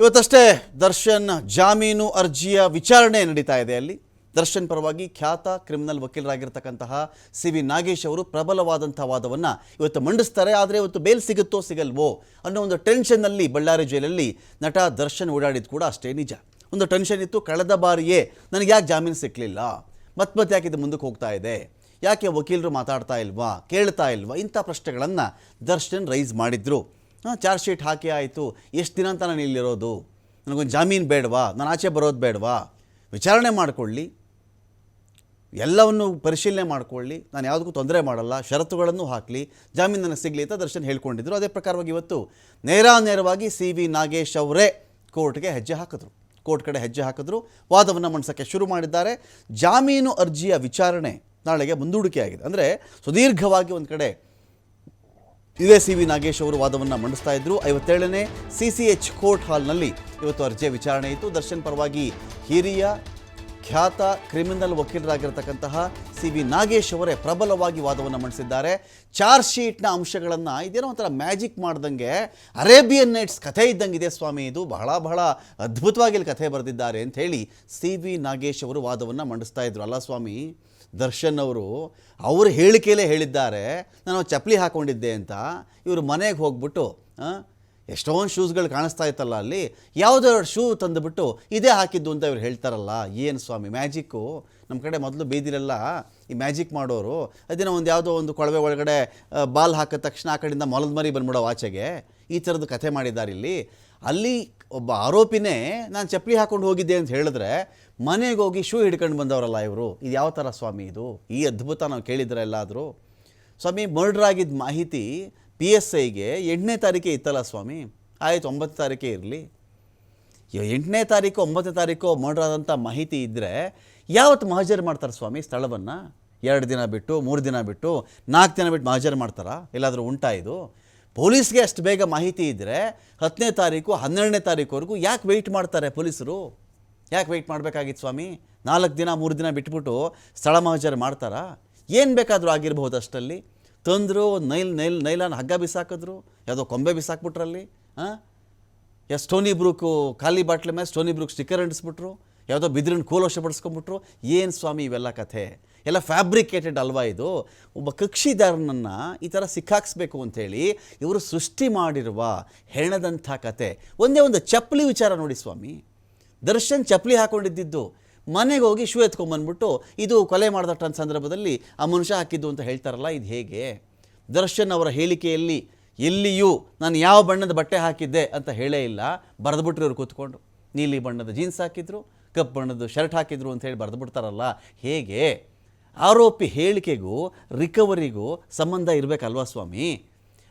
ಇವತ್ತಷ್ಟೇ ದರ್ಶನ್ ಜಾಮೀನು ಅರ್ಜಿಯ ವಿಚಾರಣೆ ನಡೀತಾ ಇದೆ ಅಲ್ಲಿ. ದರ್ಶನ್ ಪರವಾಗಿ ಖ್ಯಾತ ಕ್ರಿಮಿನಲ್ ವಕೀಲರಾಗಿರ್ತಕ್ಕಂತಹ ಸಿ ವಿ ನಾಗೇಶ್ ಅವರು ಪ್ರಬಲವಾದಂಥ ವಾದವನ್ನು ಇವತ್ತು ಮಂಡಿಸ್ತಾರೆ, ಆದರೆ ಇವತ್ತು ಬೇಲ್ ಸಿಗುತ್ತೋ ಸಿಗಲ್ವೋ ಅನ್ನೋ ಒಂದು ಟೆನ್ಷನ್ನಲ್ಲಿ ಬಳ್ಳಾರಿ ಜೈಲಲ್ಲಿ ನಟ ದರ್ಶನ್ ಓಡಾಡಿದ್ದು ಕೂಡ ಅಷ್ಟೇ ನಿಜ. ಒಂದು ಟೆನ್ಷನ್ ಇತ್ತು, ಕಳೆದ ಬಾರಿಯೇ ನನಗೆ ಯಾಕೆ ಜಾಮೀನು ಸಿಕ್ಕಲಿಲ್ಲ ಮತ್ತೆ ಮತ್ತೆ ಯಾಕೆ ಇದು ಮುಂದಕ್ಕೆ ಹೋಗ್ತಾ ಇದೆ? ಯಾಕೆ ವಕೀಲರು ಮಾತಾಡ್ತಾ ಇಲ್ವಾ, ಕೇಳ್ತಾ ಇಲ್ವಾ? ಇಂಥ ಪ್ರಶ್ನೆಗಳನ್ನು ದರ್ಶನ್ ರೈಸ್ ಮಾಡಿದ್ರು. ಚಾರ್ಜ್ ಶೀಟ್ ಹಾಕಿ ಆಯಿತು. ಎಷ್ಟು ದಿನ ಅಂತ ನಾನು ಇಲ್ಲಿರೋದು? ನನಗೊಂದು ಜಾಮೀನು ಬೇಡವಾ? ನಾನು ಆಚೆ ಬರೋದು ಬೇಡವಾ? ವಿಚಾರಣೆ ಮಾಡಿಕೊಳ್ಳಿ. ಎಲ್ಲವನ್ನು ಪರಿಶೀಲನೆ ಮಾಡಿಕೊಳ್ಳಿ. ನಾನು ಯಾವುದಕ್ಕೂ ತೊಂದರೆ ಮಾಡಲ್ಲ. ಷರತ್ತುಗಳನ್ನು ಹಾಕಲಿ. ಜಾಮೀನು ನನಗೆ ಸಿಗಲಿ ಅಂತ ದರ್ಶನ್ ಹೇಳ್ಕೊಂಡಿದ್ರು. ಅದೇ ಪ್ರಕಾರವಾಗಿ ಇವತ್ತು ನೇರ ನೇರವಾಗಿ ಸಿ ವಿ ನಾಗೇಶ್ ಅವರೇ ಕೋರ್ಟ್ಗೆ ಹೆಜ್ಜೆ ಹಾಕಿದ್ರು. ಕೋರ್ಟ್ ಕಡೆ ಹೆಜ್ಜೆ ಹಾಕಿದ್ರು. ವಾದವನ್ನು ಮಂಡಿಸೋಕ್ಕೆ ಶುರು ಮಾಡಿದ್ದಾರೆ. ಜಾಮೀನು ಅರ್ಜಿಯ ವಿಚಾರಣೆ ನಾಳೆಗೆ ಮುಂದೂಡಿಕೆಯಾಗಿದೆ. ಅಂದರೆ ಸುದೀರ್ಘವಾಗಿ ಒಂದು ಕಡೆ ಇದೇ ಸಿ ವಿ ನಾಗೇಶ್ ಅವರು ವಾದವನ್ನು ಮಂಡಿಸ್ತಾ ಇದ್ರು. ಐವತ್ತೇಳನೇ ಸಿ ಸಿ ಎಚ್ ಕೋರ್ಟ್ ಹಾಲ್ನಲ್ಲಿ ಇವತ್ತು ಅರ್ಜಿಯ ವಿಚಾರಣೆ ಇತ್ತು. ದರ್ಶನ್ ಪರವಾಗಿ ಹಿರಿಯ ಖ್ಯಾತ ಕ್ರಿಮಿನಲ್ ವಕೀಲರಾಗಿರ್ತಕ್ಕಂತಹ ಸಿ ವಿ ನಾಗೇಶ್ ಅವರೇ ಪ್ರಬಲವಾಗಿ ವಾದವನ್ನು ಮಂಡಿಸಿದ್ದಾರೆ. ಚಾರ್ಜ್ ಶೀಟ್ನ ಅಂಶಗಳನ್ನು ಇದೇನೋ ಒಂಥರ ಮ್ಯಾಜಿಕ್ ಮಾಡ್ದಂಗೆ ಅರೇಬಿಯನ್ ನೈಟ್ಸ್ ಕಥೆ ಇದ್ದಂಗಿದೆ ಸ್ವಾಮಿ. ಇದು ಬಹಳ ಬಹಳ ಅದ್ಭುತವಾಗಿ ಇಲ್ಲಿ ಕಥೆ ಬರೆದಿದ್ದಾರೆ ಅಂತ ಹೇಳಿ ಸಿ ವಿ ನಾಗೇಶ್ ಅವರು ವಾದವನ್ನು ಮಂಡಿಸ್ತಾ ಇದ್ರು. ಅಲ್ಲ ಸ್ವಾಮಿ ದರ್ಶನ್ ಅವರು, ಅವ್ರ ಹೇಳಿಕೆಯಲ್ಲೇ ಹೇಳಿದ್ದಾರೆ, ನಾನು ಚಪ್ಪಲಿ ಹಾಕ್ಕೊಂಡಿದ್ದೆ ಅಂತ ಇವರು ಮನೆಗೆ ಹೋಗ್ಬಿಟ್ಟು ಎಷ್ಟೊಂದು ಶೂಸ್ಗಳು ಕಾಣಿಸ್ತಾ ಇತ್ತಲ್ಲ ಅಲ್ಲಿ, ಯಾವುದೋ ಶೂ ತಂದುಬಿಟ್ಟು ಇದೇ ಹಾಕಿದ್ದು ಅಂತ ಇವ್ರು ಹೇಳ್ತಾರಲ್ಲ, ಏನು ಸ್ವಾಮಿ, ಮ್ಯಾಜಿಕ್ಕು? ನಮ್ಮ ಕಡೆ ಮೊದಲು ಬೀದಿರಲ್ಲ ಈ ಮ್ಯಾಜಿಕ್ ಮಾಡೋರು, ಅದೇನೋ ಒಂದು ಯಾವುದೋ ಒಂದು ಕೊಳವೆ ಒಳಗಡೆ ಬಾಲ್ ಹಾಕಿದ ತಕ್ಷಣ ಆ ಕಡೆಯಿಂದ ಮೊಲದ ಮರಿ ಬಂದ್ಬಿಡೋ ಆಚೆಗೆ, ಈ ಥರದ್ದು ಕಥೆ ಮಾಡಿದ್ದಾರೆ ಇಲ್ಲಿ. ಅಲ್ಲಿ ಒಬ್ಬ ಆರೋಪಿನೇ ನಾನು ಚಪ್ಪಲಿ ಹಾಕೊಂಡು ಹೋಗಿದ್ದೆ ಅಂತ ಹೇಳಿದ್ರೆ ಮನೆಗೆ ಹೋಗಿ ಶೂ ಹಿಡ್ಕೊಂಡು ಬಂದವರಲ್ಲ ಇವರು. ಇದು ಯಾವ ಥರ ಸ್ವಾಮಿ ಇದು? ಈ ಅದ್ಭುತ ನಾವು ಕೇಳಿದ್ರೆ ಎಲ್ಲಾದರೂ. ಸ್ವಾಮಿ ಮರ್ಡ್ರ್ ಆಗಿದ್ದ ಮಾಹಿತಿ ಪಿ ಎಸ್ ಐಗೆ ಎಂಟನೇ ತಾರೀಕೆ ಇತ್ತಲ್ಲ ಸ್ವಾಮಿ? ಆಯಿತು, ಒಂಬತ್ತು ತಾರೀಕೆ ಇರಲಿ. ಎಂಟನೇ ತಾರೀಕು ಒಂಬತ್ತನೇ ತಾರೀಕು ಮರ್ಡ್ರ್ ಆದಂಥ ಮಾಹಿತಿ ಇದ್ದರೆ ಯಾವತ್ತು ಮಹಜರ್ ಮಾಡ್ತಾರೆ ಸ್ವಾಮಿ ಸ್ಥಳವನ್ನು? ಎರಡು ದಿನ ಬಿಟ್ಟು, ಮೂರು ದಿನ ಬಿಟ್ಟು, ನಾಲ್ಕು ದಿನ ಬಿಟ್ಟು ಮಹಜರ್ ಮಾಡ್ತಾರಾ? ಎಲ್ಲಾದರೂ ಉಂಟಾ ಇದು? ಪೊಲೀಸ್ಗೆ ಅಷ್ಟು ಬೇಗ ಮಾಹಿತಿ ಇದ್ದರೆ ಹತ್ತನೇ ತಾರೀಕು, ಹನ್ನೆರಡನೇ ತಾರೀಕುವರೆಗೂ ಯಾಕೆ ವೆಯ್ಟ್ ಮಾಡ್ತಾರೆ ಪೊಲೀಸರು? ಯಾಕೆ ವೆಯ್ಟ್ ಮಾಡಬೇಕಾಗಿತ್ತು ಸ್ವಾಮಿ? ನಾಲ್ಕು ದಿನ, ಮೂರು ದಿನ ಬಿಟ್ಬಿಟ್ಟು ಸ್ಥಳ ಮಹಜರ್ ಮಾಡ್ತಾರಾ? ಏನು ಬೇಕಾದರೂ ಆಗಿರ್ಬೋದು ಅಷ್ಟಲ್ಲಿ ತಂದರು, ನೈಲ್ ನೈಲ್ ನೈಲನ್ನು ಹಗ್ಗ ಬಿಸಾಕಿದ್ರು. ಯಾವುದೋ ಕೊಂಬೆ ಬಿಸಾಕ್ಬಿಟ್ರಲ್ಲಿ ಹಾಂ ಯಾ ಸ್ಟೋನಿ ಬ್ರೂಕು ಖಾಲಿ ಬಾಟ್ಲೆ ಮೇಲೆ ಸ್ಟೋನಿ ಬ್ರೂಕ್ ಸ್ಟಿಕ್ಕರ್ ಅಂಟಿಸ್ಬಿಟ್ರು. ಯಾವುದೋ ಬಿದಿರಿನ ಕೋಲೋಶ ವಶಪಡಿಸ್ಕೊಂಬಿಟ್ರು ಏನು ಸ್ವಾಮಿ ಇವೆಲ್ಲ ಕಥೆ? ಎಲ್ಲ ಫ್ಯಾಬ್ರಿಕೇಟೆಡ್ ಅಲ್ವಾ ಇದು? ಒಬ್ಬ ಕಕ್ಷಿದಾರನನ್ನು ಈ ಥರ ಸಿಕ್ಕಾಕ್ಸ್ಬೇಕು ಅಂಥೇಳಿ ಇವರು ಸೃಷ್ಟಿ ಮಾಡಿರುವ ಹೆಣದಂಥ ಕತೆ. ಒಂದೇ ಒಂದು ಚಪ್ಪಲಿ ವಿಚಾರ ನೋಡಿ ಸ್ವಾಮಿ. ದರ್ಶನ್ ಚಪ್ಪಲಿ ಹಾಕೊಂಡಿದ್ದಿದ್ದು. ಮನೆಗೆ ಹೋಗಿ ಶೂ ಎತ್ಕೊಂಬಂದ್ಬಿಟ್ಟು ಇದು ಕೊಲೆ ಮಾಡಿದಟ್ಟ ಸಂದರ್ಭದಲ್ಲಿ ಆ ಮನುಷ್ಯ ಹಾಕಿದ್ದು ಅಂತ ಹೇಳ್ತಾರಲ್ಲ, ಇದು ಹೇಗೆ? ದರ್ಶನ್ ಅವರ ಹೇಳಿಕೆಯಲ್ಲಿ, ಎಲ್ಲಿಯೂ ನಾನು ಯಾವ ಬಣ್ಣದ ಬಟ್ಟೆ ಹಾಕಿದ್ದೆ ಅಂತ ಹೇಳೇ ಇಲ್ಲ. ಬರೆದ್ಬಿಟ್ರು ಇವ್ರು ಕೂತ್ಕೊಂಡು. ನೀಲಿ ಬಣ್ಣದ ಜೀನ್ಸ್ ಹಾಕಿದ್ರು, ಕಪ್ಪು ಬಣ್ಣದ ಶರ್ಟ್ ಹಾಕಿದ್ರು ಅಂತ ಹೇಳಿ ಬರೆದ್ಬಿಡ್ತಾರಲ್ಲ. ಹೇಗೆ? ಆರೋಪಿ ಹೇಳಿಕೆಗೂ ರಿಕವರಿಗೂ ಸಂಬಂಧ ಇರಬೇಕಲ್ವಾ ಸ್ವಾಮಿ?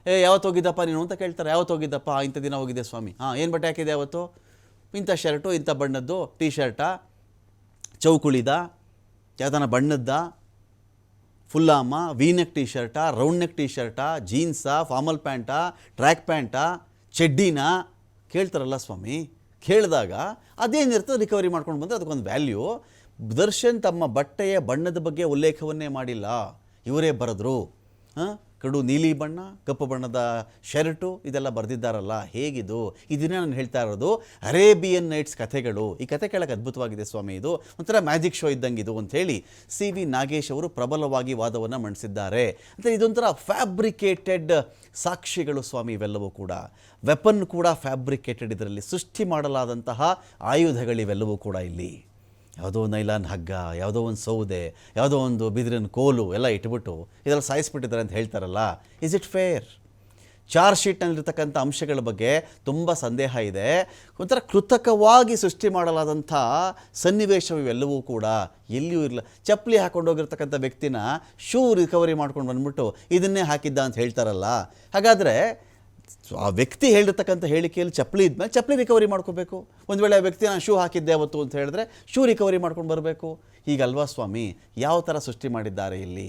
ಏ ಯಾವತ್ತು ಹೋಗಿದ್ದಪ್ಪ ನೀನು ಅಂತ ಕೇಳ್ತಾರೆ. ಯಾವತ್ತು ಹೋಗಿದ್ದಪ್ಪ? "ಆ, ಇಂಥ ದಿನ ಹೋಗಿದ್ದೆ ಸ್ವಾಮಿ. ಹಾಂ ಏನು ಬಟ್ಟೆ ಹಾಕಿದೆ ಯಾವತ್ತು? ಇಂಥ ಶರ್ಟು ಇಂಥ ಬಣ್ಣದ್ದು ಟೀ ಶರ್ಟಾ ಚೌಕುಳಿದ ಯಾವ್ದಾನ ಬಣ್ಣದ್ದ ಫುಲ್ಲಾಮ ವೀನೆಕ್ ಟೀ ಶರ್ಟಾ ರೌಂಡ್ ನೆಕ್ ಟೀ ಶರ್ಟಾ ಜೀನ್ಸಾ ಫಾರ್ಮಲ್ ಪ್ಯಾಂಟಾ ಟ್ರ್ಯಾಕ್ ಪ್ಯಾಂಟಾ ಚಡ್ಡಿನಾ ಕೇಳ್ತಾರಲ್ಲ ಸ್ವಾಮಿ? ಕೇಳಿದಾಗ ಅದೇನಿರ್ತದೆ ರಿಕವರಿ ಮಾಡ್ಕೊಂಡು ಬಂದರೆ ಅದಕ್ಕೊಂದು ವ್ಯಾಲ್ಯೂ ದರ್ಶನ್ ತಮ್ಮ ಬಟ್ಟೆಯ ಬಣ್ಣದ ಬಗ್ಗೆ ಉಲ್ಲೇಖವನ್ನೇ ಮಾಡಿಲ್ಲ. ಇವರೇ ಬರೆದ್ರು. ಹಾಂ? ಕಡು ನೀಲಿ ಬಣ್ಣ, ಕಪ್ಪು ಬಣ್ಣದ ಶರ್ಟು, ಇದೆಲ್ಲ ಬರೆದಿದ್ದಾರಲ್ಲ. ಹೇಗಿದು? ಇದನ್ನೇ ನಾನು ಹೇಳ್ತಾ ಇರೋದು ಅರೇಬಿಯನ್ ನೈಟ್ಸ್ ಕಥೆಗಳು. ಈ ಕಥೆ ಕೇಳಕ್ಕೆ ಅದ್ಭುತವಾಗಿದೆ ಸ್ವಾಮಿ ಇದು. ಒಂಥರ ಮ್ಯಾಜಿಕ್ ಶೋ ಇದ್ದಂಗೆ ಇದು ಅಂಥೇಳಿ ಸಿ ವಿ ನಾಗೇಶ್ ಅವರು ಪ್ರಬಲವಾಗಿ ವಾದವನ್ನು ಮಂಡಿಸಿದ್ದಾರೆ. ಅಂದರೆ ಇದೊಂಥರ ಫ್ಯಾಬ್ರಿಕೇಟೆಡ್ ಸಾಕ್ಷಿಗಳು ಸ್ವಾಮಿ ಇವೆಲ್ಲವೂ ಕೂಡ. ವೆಪನ್ ಕೂಡ ಫ್ಯಾಬ್ರಿಕೇಟೆಡ್ ಇದರಲ್ಲಿ. ಸೃಷ್ಟಿ ಮಾಡಲಾದಂತಹ ಆಯುಧಗಳಿವೆಲ್ಲವೂ ಕೂಡ ಇಲ್ಲಿ. ಯಾವುದೋ ನೈಲಾನ್ ಹಗ್ಗ, ಯಾವುದೋ ಒಂದು ಸೌದೆ, ಯಾವುದೋ ಒಂದು ಬಿದಿರಿನ ಕೋಲು ಎಲ್ಲ ಇಟ್ಬಿಟ್ಟು ಇದೆಲ್ಲ ಸಾಯಿಸ್ಬಿಟ್ಟಿದ್ದಾರೆ ಅಂತ ಹೇಳ್ತಾರಲ್ಲ. ಇಸ್ ಇಟ್ ಫೇರ್ ಚಾರ್ಜ್ ಶೀಟ್ನಲ್ಲಿರ್ತಕ್ಕಂಥ ಅಂಶಗಳ ಬಗ್ಗೆ ತುಂಬ ಸಂದೇಹ ಇದೆ. ಒಂಥರ ಕೃತಕವಾಗಿ ಸೃಷ್ಟಿ ಮಾಡಲಾದಂಥ ಸನ್ನಿವೇಶ ಇವೆಲ್ಲವೂ ಕೂಡ ಎಲ್ಲಿಯೂ ಇರಲ್ಲ ಚಪ್ಪಲಿ ಹಾಕೊಂಡು ಹೋಗಿರ್ತಕ್ಕಂಥ ವ್ಯಕ್ತಿನ ಶೂ ರಿಕವರಿ ಮಾಡ್ಕೊಂಡು ಬಂದ್ಬಿಟ್ಟು ಇದನ್ನೇ ಹಾಕಿದ್ದ ಅಂತ ಹೇಳ್ತಾರಲ್ಲ. ಹಾಗಾದರೆ ಆ ವ್ಯಕ್ತಿ ಹೇಳಿರ್ತಕ್ಕಂಥ ಹೇಳಿಕೆಯಲ್ಲಿ ಚಪ್ಪಲಿ ಇದ್ಮೇಲೆ ಚಪ್ಪಲಿ ರಿಕವರಿ ಮಾಡ್ಕೋಬೇಕು. ಒಂದು ವೇಳೆ ಆ ವ್ಯಕ್ತಿ, ನಾನು ಶೂ ಹಾಕಿದ್ದೆ ಅವತ್ತು ಅಂತ ಹೇಳಿದ್ರೆ ಶೂ ರಿಕವರಿ ಮಾಡ್ಕೊಂಡು ಬರಬೇಕು. ಹೀಗಲ್ವಾ ಸ್ವಾಮಿ? ಯಾವ ಥರ ಸೃಷ್ಟಿ ಮಾಡಿದ್ದಾರೆ ಇಲ್ಲಿ?